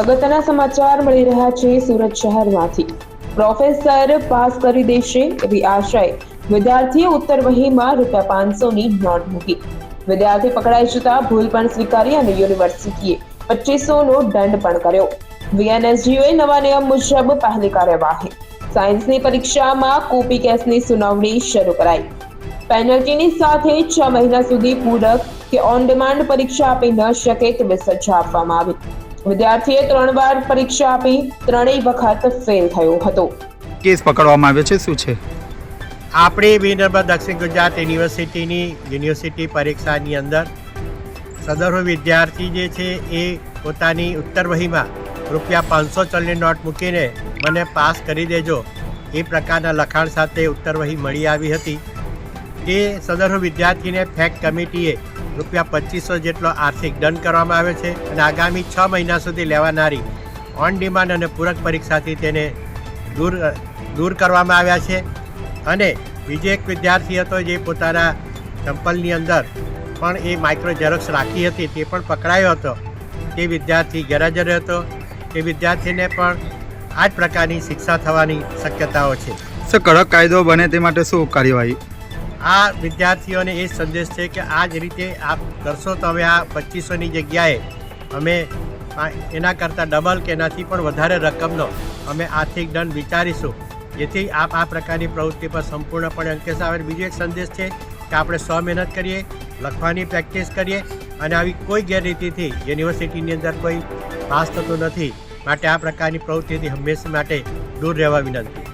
અગત્યના સમાચાર મળી રહ્યા છે સુરત શહેરમાંથી. પ્રોફેસર પાસ કરી દેશે એવી આશય. વિદ્યાર્થીએ ઉત્તર વહીમાં રૂપિયા પાંચસોની નોટ મૂકી. વિદ્યાર્થી પકડાઈ જતા ભૂલ પણ સ્વીકારી અને યુનિવર્સિટીએ પચીસો નો દંડ પણ કર્યો. વીએનએસજીઓએ નવા નિયમ મુજબ પહેલી કાર્યવાહી. સાયન્સની પરીક્ષામાં કોપી કેસની સુનાવણી શરૂ કરાઈ. પેનલ્ટીની સાથે છ મહિના સુધી પૂરક કે ઓન ડિમાન્ડ પરીક્ષા આપી ન શકે તેવી સજા આપવામાં આવી. વિદ્યાર્થીએ ત્રણ વાર પરીક્ષા આપી ત્રણેય વખત ફેલ થયો હતો. કેસ પકડવામાં આવ્યો છે શું છે? આપણી વિનર્ભ દક્ષિણ ગુજરાત યુનિવર્સિટીની યુનિવર્સિટી પરીક્ષાની અંદર સદરો વિદ્યાર્થી જે છે એ પોતાની ઉત્તર વહીમાં રૂપિયા પાંચસો ચલની નોટ મૂકીને મને પાસ કરી દેજો. એ પ્રકારના લખાણ સાથે ઉત્તર વહી મળી આવી હતી. એ સદરો વિદ્યાર્થીને ફેક કમિટીએ રૂપિયા પચીસો જેટલો આર્થિક દંડ કરવામાં આવ્યો છે અને આગામી છ મહિના સુધી લેવાનારી ઓન ડિમાન્ડ અને પૂરક પરીક્ષાથી તેને દૂર દૂર કરવામાં આવ્યા છે. અને બીજો એક વિદ્યાર્થી હતો જે પોતાના ચંપલની અંદર પણ એ માઇક્રો ઝેરોક્સ રાખી હતી, તે પણ પકડાયો હતો. તે વિદ્યાર્થી ગેરહાજર હતો. તે વિદ્યાર્થીને પણ આ જ પ્રકારની શિક્ષા થવાની શક્યતાઓ છે. સર, કડક કાયદો બને તે માટે શું કાર્યવાહી? આ વિદ્યાર્થીઓને એ સંદેશ છે કે આ જ રીતે આપ કરશો તો હવે આ પચીસોની જગ્યાએ અમે એના કરતાં ડબલ કે એનાથી પણ વધારે રકમનો અમે આર્થિક દંડ વિચારીશું. જેથી આપ આ પ્રકારની પ્રવૃત્તિ પર સંપૂર્ણપણે અંકેશ આવે બીજો એક સંદેશ છે કે આપણે સ્વ મહેનત કરીએ, લખવાની પ્રેક્ટિસ કરીએ અને આવી કોઈ ગેરરીતિથી યુનિવર્સિટીની અંદર કોઈ પાસ થતું નથી. માટે આ પ્રકારની પ્રવૃત્તિથી હંમેશા માટે દૂર રહેવા વિનંતી.